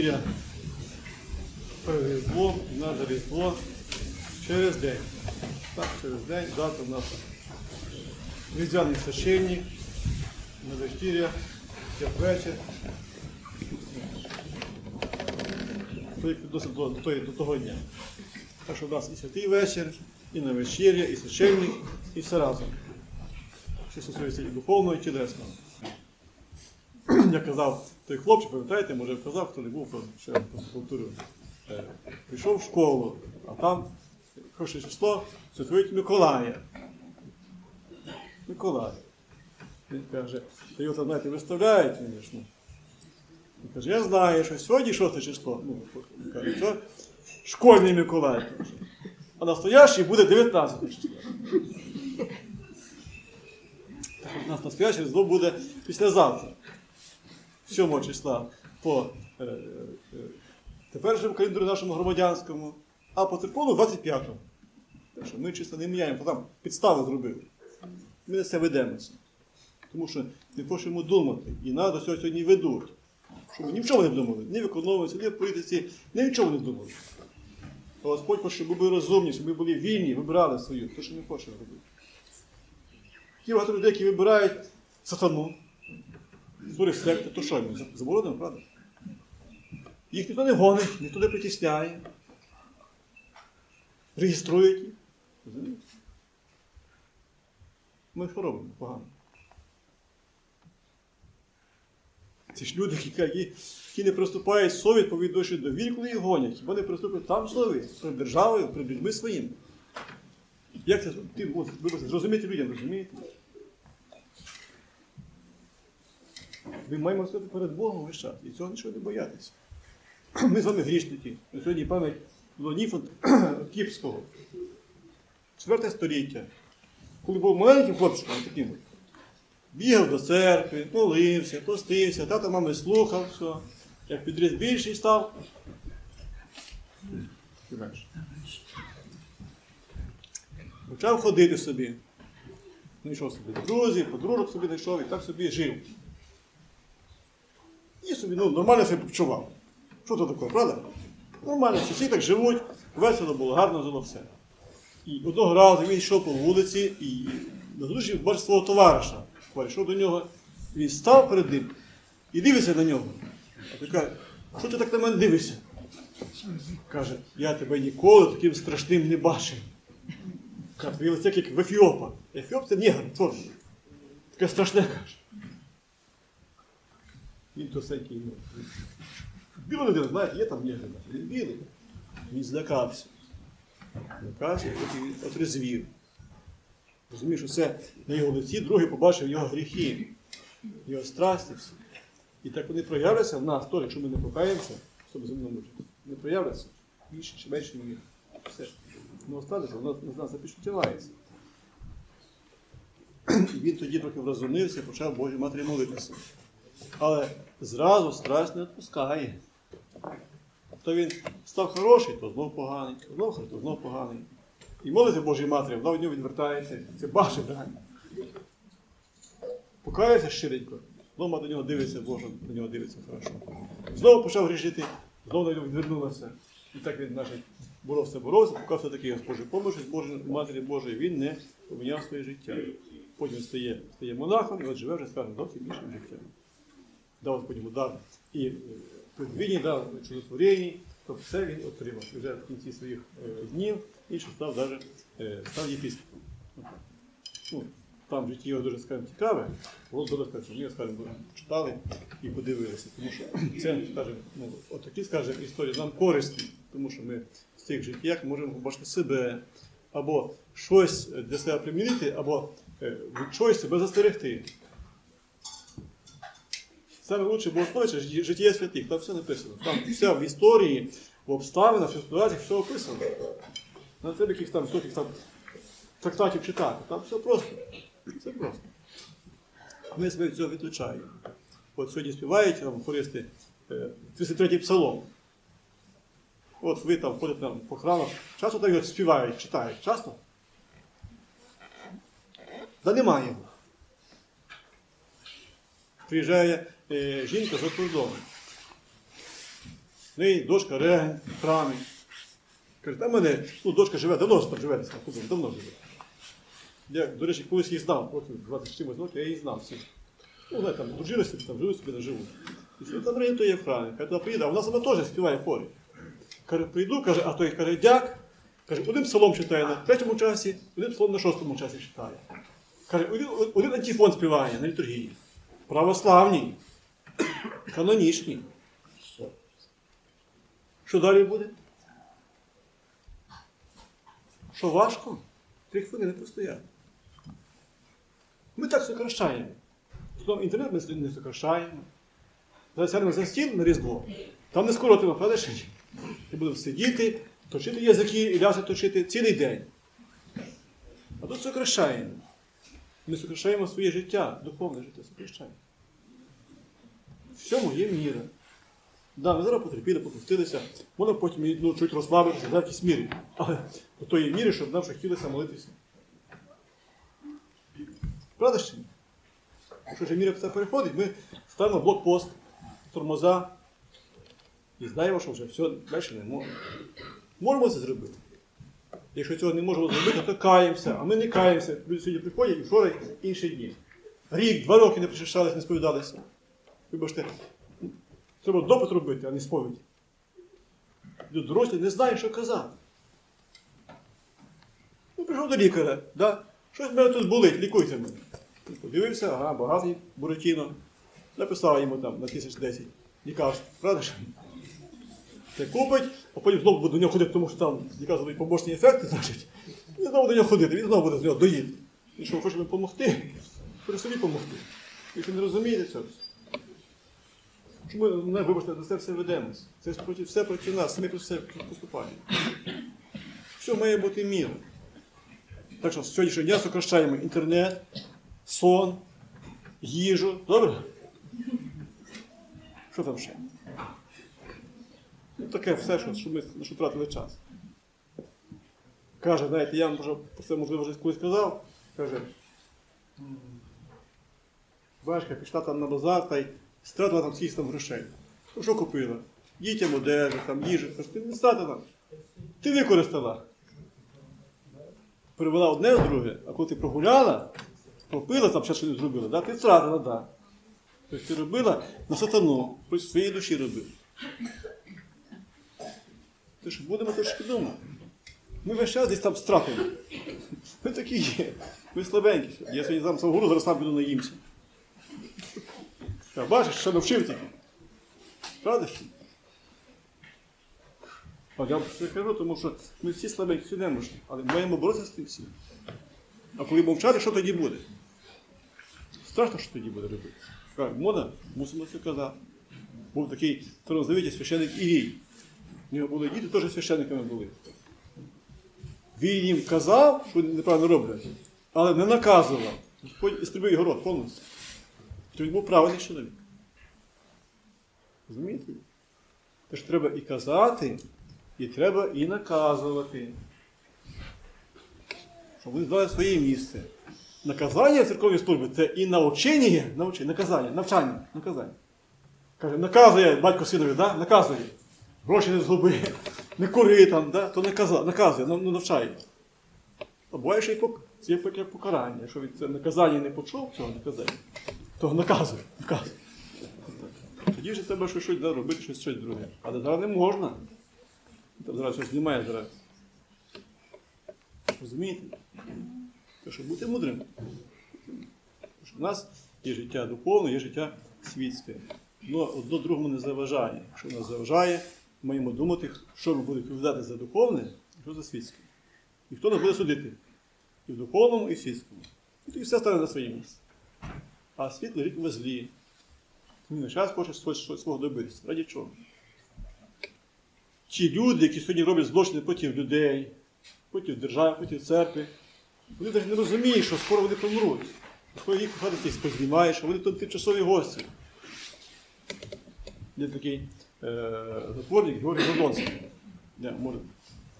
вечіря перед на Різдво через день. Так, через день, завтра у нас різдвяний священник, на вечіря, як вечір. Той відносить до, до, до того дня. Так що у нас і святий вечір, і на вечір'я, і священник, і все разом. Що стосується і духовного, і тілесного. Я казав, той хлопчик, пам'ятаєте, може казав, хто не був, ще повторю. Е, Прийшов в школу, а там перше число святують Миколая. Миколай. Він каже, та його там, знаєте, виставляють, звісно. Він каже, я знаю, що сьогодні 6 число. Ну, каже, це школьний Миколай. А настоящий буде 19 число. Так у нас настояще різдво буде післязавтра. 7 числа по е, е, теперішньому календарю нашому громадянському, а по церковному 25-го. Так що ми чисто не міняємо, бо там підстави зробили. Ми на це ведемося. Тому що не хочемо думати, і нас до цього сьогодні ведуть. Щоб ми ні в чому не думали, ні в економіці, ні в політиці, ні в чому не думали. Господь хоче, щоб ми були розумні, щоб ми були вільні, вибирали свою, те, що ми хочемо робити. Є багато людей, які вибирають сатану, створив секти, то що їм? Заборонено, правда? Їх ніхто не гонить, ніхто не притісняє. Реєструють їх. Ми що робимо погано. Це ж люди, які, які, не приступають совість по відношенню до віку, коли їх гонять. Хіба не приступить там совість перед державою, перед людьми своїми. Як це ти, вибачте, зрозуміти людям, розумієте? Ми маємо стояти перед Богом весь час і цього нічого не боятися. Ми з вами грішники. Сьогодні пам'ять Лоніфон Кіпського. Четверте століття. Коли був маленьким хлопчиком, таким, бігав до церкви, молився, постився, тата мами слухав, все. Як підріс більший став. Почав ходити собі. Знайшов собі друзів, подружок собі знайшов і так собі жив. І собі ну, нормально себе почував. Що то таке, правда? Нормально, всі так живуть, весело було, гарно жило все. І одного разу він йшов по вулиці і на зустрічі бачив свого товариша. Прийшов до нього, він став перед ним і дивиться на нього. А той каже, що ти так на мене дивишся? Каже, я тебе ніколи таким страшним не бачив. Каже, лице як в Ефіопа. Ефіоп це негр, твердий. Таке страшне каже. Він то всякий, ну, біла людина, знаєте, є там негр, він білий. Він злякався. Злякався потім отрезвів. Розумів, що це на його лиці, другий побачив його гріхи, його страсті всі. І так вони проявляться в нас, теж, якщо ми не покаємося, собі земному житті, не проявляться більше чи менше мір. Все. Ну, останеться, воно з нас запечатлівається. І він тоді трохи врозумився, почав Божій матері молитися. Але зразу страсть не відпускає. То він став хороший, то знов поганий, то знов хороший, то знов поганий. І молиться Божій матері, вона від нього відвертається. Це бачить реально. Покається щиренько, знову до нього дивиться, Боже, на нього дивиться хорошо. Знову почав грішити, знову на нього відвернулася. І так він значить, боровся, боровся, поки все-таки Господь поможе з Божої Матері Божої, він не поміняв своє життя. Потім стає, стає монахом і от живе вже, скажімо, зовсім іншим життям. Дав Господь дар і е, предвідні, дав чудотворінні, тобто все він отримав. Вже в кінці своїх е, днів і що став даже, е, став єпіскопом. Ну, там життя його дуже скажімо, цікаве, було добре, що ми скажімо, читали і подивилися. Тому що це, скажімо, ну, отакі, скажімо, історії нам корисні, тому що ми з цих життях можемо побачити себе, або щось для себе примінити, або від чогось себе застерегти. Саме лучше богослов'я – життя святих, там все написано. Там все в історії, в обставинах, в ситуаціях, все описано. Не треба якихось там стоких там трактатів читати. Там все просто. Все просто. Ми себе від цього відключаємо. От сьогодні співають там хористи е, 33-й псалом. От ви там ходите там, по храмах, часто так співають, читають. Часто? Да немає його. Приїжджає е, жінка з кордону. В неї дочка регент в храмі. Каже, в мене, ну, дочка живе, давно там живе, там, давно живе. Я, до речі, колись її знав, років 20 чимось років, я її знав всіх. Ну, знаєте, там дружилися, там живуть собі, не живуть. І що там то є в храмі. Каже, туди приїде, а вона сама теж співає в хорі. Каже, прийду, каже, а той каже, дяк. Каже, один псалом читає на третьому часі, один псалом на шостому часі читає. Каже, один, один антифон співає на літургії. Православній, канонічній. Що далі буде? Що важко? Три хвилини постояти. Ми так сокращаємо. Знову інтернет ми не сокращаємо. Зараз сядемо за стіл на Різдво. Там не скоротимо, ще ні? І будемо сидіти, точити язики і ляси точити цілий день. А тут сокращаємо. Ми сокращаємо своє життя, духовне життя сокращаємо. В цьому є міра. Да, ми зараз потерпіли, попустилися, можна потім ну, чуть розслабитися, в якійсь мірі. Але до тої міри, щоб нам вже хотілося молитися. Правда чи ні? Якщо вже міра це переходить, ми ставимо блокпост, тормоза і знаємо, що вже все далі не можемо. Можемо це зробити. Якщо цього не можемо зробити, то каємося, а ми не каємося. Люди сьогодні приходять і вчора інші дні. Рік, два роки не причащались, не сповідалися. Вибачте, треба допит робити, а не сповідь. Люди дорослі не знають, що казати. Ну, прийшов до лікаря, да? щось в мене тут болить, лікуйте мене. Подивився, ага, багатий Буратіно. Написав йому там на десять лікарств. Правда ж? Це купить, а потім знову буде до нього ходити, тому що там лікарство побочні ефекти, значить. І знову до нього ходити, він знову буде з нього доїти. І що, хоче йому допомогти, хоче собі допомогти. Якщо не розумієте цього. Що ми, не, вибачте, на це все ведемось. Це проти, все проти нас, ми тут все поступаємо. Все має бути міра. Так що з сьогоднішнього дня сокращаємо інтернет, сон, їжу. Добре? Що там ще? Таке все, що, що ми що тратили час. Каже, знаєте, я вам вже про це можливо вже колись казав. Каже, бачка пішла там на базар та й стратила там скільки там грошей. Що купила? Дітям одежу, там їжу. Каже, ти не стратила. Ти використала. Перевела одне в друге, а коли ти прогуляла, попила, там ще щось зробила, да? ти втратила, так. Да. Тобто ти робила на сатану, в своїй душі робив. Тож будемо трошки думати. Ми весь час десь там стратимо. Ми такі є. Ми слабенькі. Я сьогодні там свого гору зараз сам піду наїмся. Та, Бачиш, що навчив тільки. Правда? А я вам кажу, тому що ми всі слабенькі, всі немощні, але маємо боротися з тим всім. А коли мовчати, що тоді буде? Страшно, що тоді буде робити. Мода, мусимо це казати. Був такий старозавіті священик Ірій. Нього були діти, теж священниками були. Він їм казав, що вони неправильно роблять, але не наказував. Господь істребив його рот повністю. То він був правильний чоловік. Розумієте? Тож треба і казати, і треба і наказувати. Щоб вони знали своє місце. Наказання в церковній службі це і навчання, навчання, наказання, навчання, наказання. Каже, наказує батько синові, да? наказує. Гроші не згуби, не кури там, да? то наказує, ну, навчає. А буває, що пок... є таке покарання. Якщо він це наказання не почув, цього наказання, то наказує, наказує. Тоді вже треба щось, да, робити, щось, щось друге. Але зараз не можна. Там зараз щось немає зараз. Розумієте? То що бути мудрим. Що в нас є життя духовне, є життя світське. Воно одно другому не заважає. Якщо нас заважає, маємо думати, що ми будемо відповідати за духовне, а що за світське. І хто нас буде судити? І в духовному, і в світському. І тоді все стане на своє місце. А світ лежить у злі. Він на час хоче свого добитися. Раді чого? Ті люди, які сьогодні роблять злочини проти людей, проти держави, проти церкви, вони навіть не розуміють, що скоро вони помруть. Скоро їх хати познімаєш, що вони тут тимчасові гості. Є такий затворник Георгій Задонський. Я, може,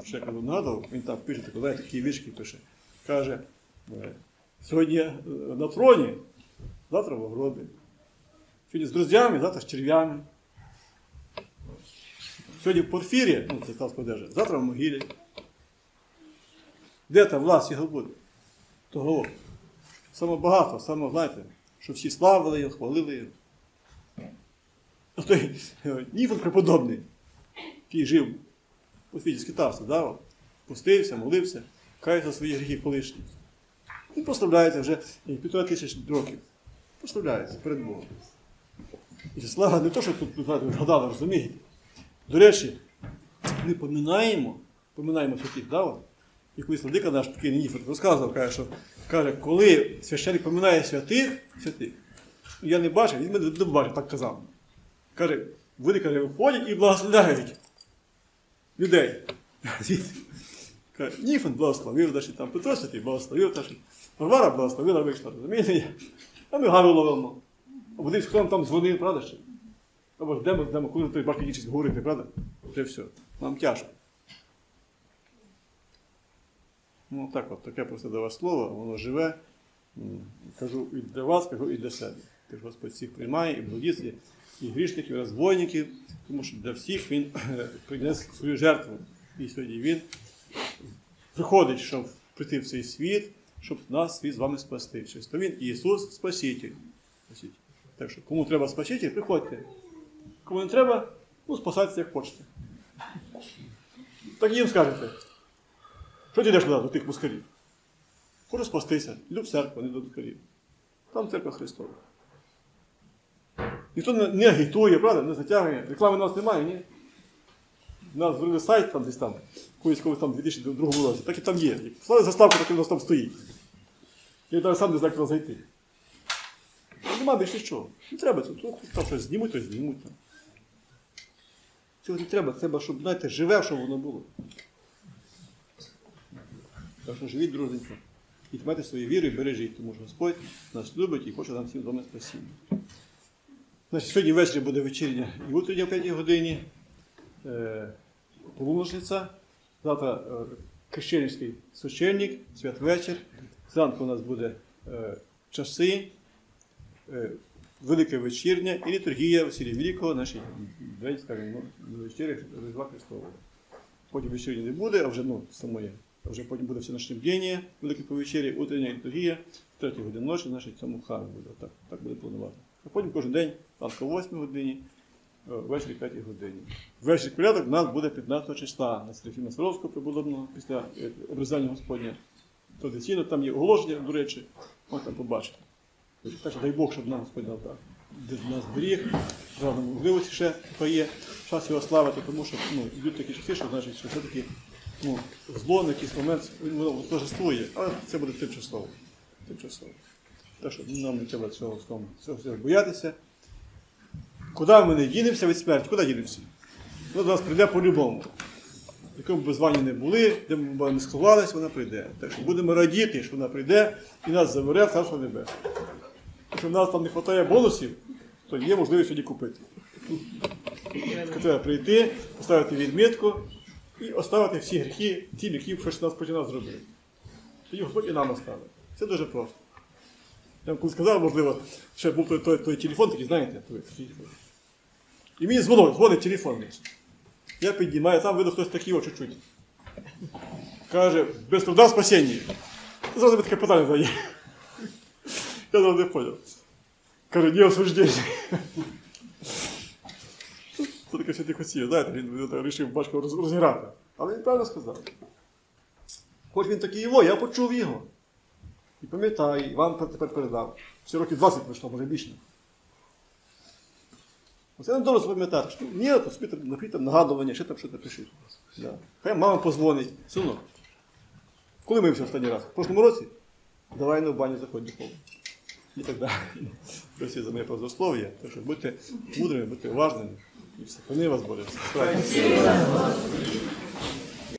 ще коли нагадав, він там пише такі, знаєте, такі вішки пише. Каже, е, сьогодні е, на троні, завтра в огробі. Сьогодні з друзями, завтра з черв'ями. Сьогодні в порфірі, ну це царська одежа, завтра в могилі. Де та власть його буде? Того. Саме багато, саме, знаєте, що всі славили його, хвалили його. Той е, Ніфон преподобний, який жив у світі скитався, да? пустився, молився, кається за свої гріхи колишні. Він прославляється вже півтора тисяч років. Прославляється перед Богом. І слава не то, що тут згадали, розумієте. До речі, ми поминаємо, поминаємо святих, да? І колись владика наш такий Ніфор розказував, каже, що каже, коли священник поминає святих, святих, я не бачив, він мене не бачив, так казав. Каже, вони каже, виходять і благословляють людей. Каже, Ніфон благословив, значить, там Петро Святий благословив, значить, Варвара благословила, вийшла, розумієте? А ми гару ловимо. А буде хто нам там дзвонив, правда ще? Або ж йдемо, йдемо, коли той бачить іншість говорити, правда? Вже все. Нам тяжко. Ну так от, таке просто до вас слово, воно живе. Кажу і для вас, кажу і для себе. Тож Господь всіх приймає і благодійствує, і грішників, і розбойників, тому що для всіх Він приніс свою жертву. І сьогодні Він приходить, щоб прийти в цей світ, щоб нас світ з вами спасти. Через то Він Ісус. Спаситель. Так що, кому треба Спаситель, приходьте. Кому не треба, ну спасайтеся як хочете. Так їм скажете. Що ти йдеш туди, до тих москалів? Хочу спастися, йду в церкву, не до москалів. Там церква Христова. Ніхто не, агітує, правда, не затягує. Реклами у нас немає, ні? У нас зробили сайт там десь там, колись колись там 2002 році, так і там є. Слава заставка, так і у нас там стоїть. Я навіть сам не знаю, як туди зайти. Ну, Нема більше нічого. Не треба це. Тут там щось знімуть, то знімуть там. Цього не треба, треба, щоб, знаєте, живе, щоб воно було. Так що живіть дружненько. І тримайте свою віру і бережіть, тому що Господь нас любить і хоче нам всім вами спасіння. Значить, сьогодні ввечері буде вечірня і утрення о 5 годині. Е, полуношниця. Завтра е, Крещенський священник, святвечір. Зранку у нас буде е, часи, е, велика вечірня і літургія Василія Великого, нашій день, скажімо, ну, вечері Різдва Христового. Потім вечері не буде, а вже ну, самої. А вже потім буде все наше бдіння, велике по вечері, утрення літургія, в 3 годині ночі нашій цьому храмі буде. Так, так буде планувати. А потім кожен день, ранку о 8 годині, е, ввечері 5 годині. Ввечері порядок у нас буде 15 числа на Серафіма Саровського прибудовного після е, обрізання Господня. Традиційно там є оголошення, до речі, можна там побачити. Так що дай Бог, щоб нам Господь дав так. Де нас беріг, дав можливості ще є, час його славити, тому що ну, йдуть такі часи, що значить, що все-таки ну, зло на якийсь момент воно торжествує, але це буде тимчасово. тимчасово. Так що нам не треба цього, цього, цього боятися. Куди ми не дінемося від смерті? Куди дінемося? Вона до нас прийде по-любому. Якому б звані не були, де ми не сховалися, вона прийде. Так що будемо радіти, що вона прийде і нас забере в Царство Небесне. Якщо в нас там не вистачає бонусів, то є можливість сьогодні купити. Треба прийти, поставити відмітку і оставити всі гріхи тим, які щось нас починав зробити. Тоді Господь і нам оставить. Це дуже просто. Я вам колись сказав, можливо, ще був той, той, той телефон, такий, знаєте, той телефон. І мені дзвонок, дзвонить телефон. Я піднімаю, там видно хтось такий о чуть-чуть. Каже, без труда спасіння. Зразу таке питання задає. Я зразу не понял. Каже, не осуждення. Це таке все хотів, знаєте, він вирішив роз- розіграти. Але він правильно сказав. Хоч він такий його, я почув його. І пам'ятаю, і вам тепер передав. Всі років 20 пройшло, може більше. Оце не добре запам'ятати. Що, ні, то собі напишіть там нагадування, ще там щось напишіть. Да. Хай мама позвонить. Синок, коли ми все останній раз? В прошлому році? Давай на в баню заходь духовно. І так далі. Просі за моє правослов'я. Так що будьте мудрими, будьте уважними. І все. Вони вас. Справді.